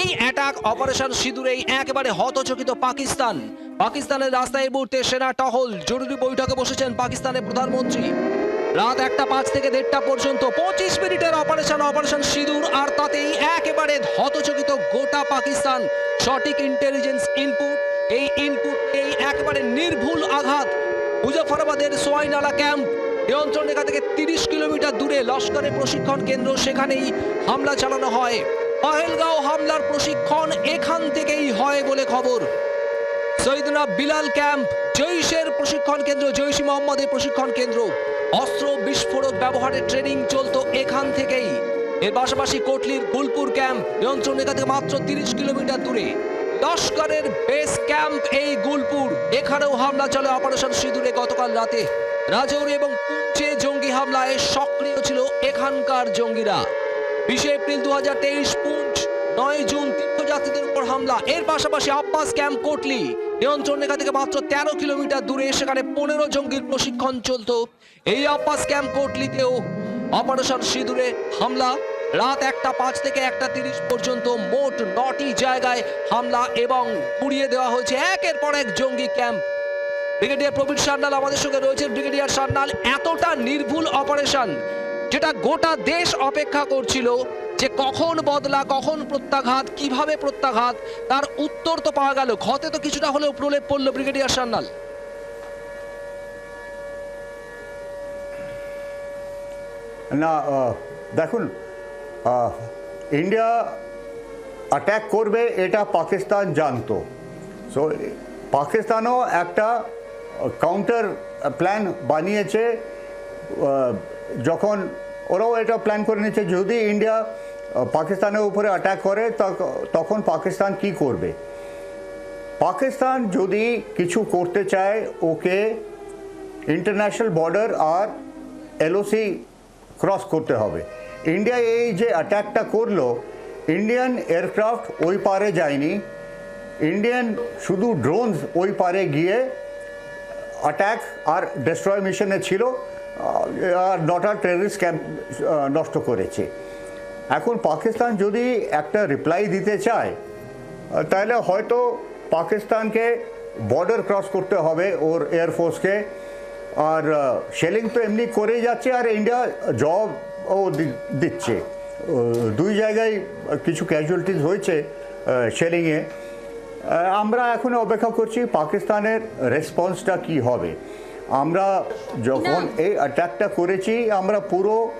এই attack operation সিঁদুরেই একেবারে হতচকিত পাকিস্তান। পাকিস্তানের রাস্তায় মুহূর্তে সেনা টহল। জরুরি বৈঠকে বসেছেন পাকিস্তানের প্রধানমন্ত্রী। রাত একটা পাঁচ থেকে দেড়টা পর্যন্ত পঁচিশ মিনিটের অপারেশন অপারেশন সিঁদুর, আর তাতেই একেবারে হতচকিত গোটা পাকিস্তান। সঠিক ইন্টেলিজেন্স ইনপুট এই ইনপুট এই একেবারে নির্ভুল আঘাত। মুজফরাবাদের সোয়াইনালা ক্যাম্প নিয়ন্ত্রণ রেখা থেকে তিরিশ কিলোমিটার দূরে লস্করের প্রশিক্ষণ কেন্দ্র, সেখানেই হামলা চালানো হয়। পাহেলগাঁও হামলার প্রশিক্ষণ এখান থেকেই হয় বলে খবর। সৈয়দনা বিলাল ক্যাম্প, জৈশের প্রশিক্ষণ কেন্দ্র, জৈশি মোহাম্মদের প্রশিক্ষণ কেন্দ্র। অস্ত্র বিস্ফোরক ব্যবহারের ট্রেনিং চলতো এখান থেকেই। এর পাশাপাশি কোটলির গুলপুর ক্যাম্প, নিয়ন্ত্রণ রেখা থেকে মাত্র তিরিশ কিলোমিটার দূরে। লস্করের বেস ক্যাম্প এই গুলপুর এখানেও হামলা চলে অপারেশন সিঁদুরে গতকাল রাতে। রাজৌরি এবং পুঞ্চে জঙ্গি হামলায় সক্রিয় ছিল এখানকার জঙ্গিরা। বিশে এপ্রিল দু হাজার তেইশ পুঞ্চ নয় জুন তীর্থযাত্রীদের উপর হামলা। এর পাশাপাশি আব্বাস ক্যাম্প কোটলি নিয়ন্ত্রণ রেখা থেকে মাত্র তেরো কিলোমিটার দূরে সেখানে পনেরো জঙ্গির প্রশিক্ষণ চলতো। এই আব্বাস ক্যাম্প কোটলিতেও অপারেশন সিঁদুরে হামলা। রাত একটা পাঁচ থেকে একটা তিরিশ পর্যন্ত মোট নটি জায়গায় হামলা এবং পুড়িয়ে দেওয়া হয়েছে। একের পর এক জঙ্গি ক্যাম্প। ব্রিগেডিয়ার প্রবীর সান্যাল আমাদের সঙ্গে রয়েছে ব্রিগেডিয়ার সান্যাল, এতটা নির্ভুল অপারেশন যেটা গোটা দেশ অপেক্ষা করছিল যে কখন বদলা, কখন প্রত্যাঘাত, কীভাবে প্রত্যাঘাত, তার উত্তর তো পাওয়া গেল। ক্ষতে তো কিছুটা হলেও প্রলেপ পড়ল ব্রিগেডিয়ার সান্যাল না দেখুন ইন্ডিয়া অ্যাট্যাক করবে এটা পাকিস্তান জানতো। সো পাকিস্তানও একটা কাউন্টার প্ল্যান বানিয়েছে যখন ওরাও এটা প্ল্যান করে নিয়েছে, যদি ইন্ডিয়া পাকিস্তানের উপরে অ্যাটাক করে তখ- তখন পাকিস্তান কি করবে? পাকিস্তান যদি কিছু করতে চায়, ওকে ইন্টারন্যাশনাল বর্ডার আর এলওসি ক্রস করতে হবে। ইন্ডিয়া এই যে অ্যাটাকটা করল ইন্ডিয়ান এয়ারক্রাফট ওই পারে যায়নি। ইন্ডিয়ান শুধু ড্রোনস ওই পারে গিয়ে অ্যাটাক আর ডেস্ট্রয় মিশনে ছিল আর নটা টেররিস্ট ক্যাম্প নষ্ট করেছে। এখন পাকিস্তান যদি একটা রিপ্লাই দিতে চায় তাহলে হয়তো পাকিস্তানকে বর্ডার ক্রস করতে হবে ওর এয়ারফোর্সকে আর শেলিং তো এমনি করেই যাচ্ছে আর ইন্ডিয়া জব ও দিচ্ছে। দুই জায়গায় কিছু ক্যাজুয়ালিটিস হয়েছে শেলিংয়ে আমরা এখন অপেক্ষা করছি পাকিস্তানের রেসপন্সটা কি হবে। আমরা যখন এই অ্যাটাকটা করেছি আমরা পুরো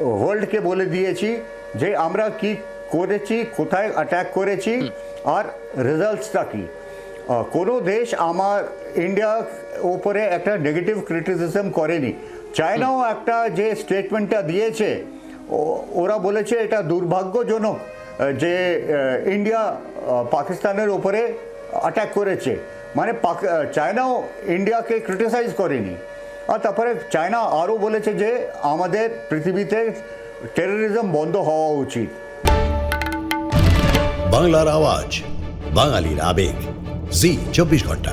ওয়ার্ল্ডকে বলে দিয়েছি যে আমরা কি করেছি কোথায় অ্যাটাক করেছি আর রেজাল্টসটা কি। কোনো দেশ আমার ইন্ডিয়া ওপরে একটা নেগেটিভ ক্রিটিসিজম করেনি। চায়নাও একটা যে স্টেটমেন্টটা দিয়েছে ও- ওরা বলেছে এটা দুর্ভাগ্যজনক। যে ইন্ডিয়া পাকিস্তানের উপরে অ্যাটাক করেছে। মানে চায়নাও ইন্ডিয়াকে ক্রিটিসাইজ করেনি। আর তারপরে চায়না আরও বলেছে যে, আমাদের পৃথিবীতে টেরোরিজম বন্ধ হওয়া উচিত। বাংলার আওয়াজ, বাঙালির আবেগ। জি, চব্বিশ ঘণ্টা।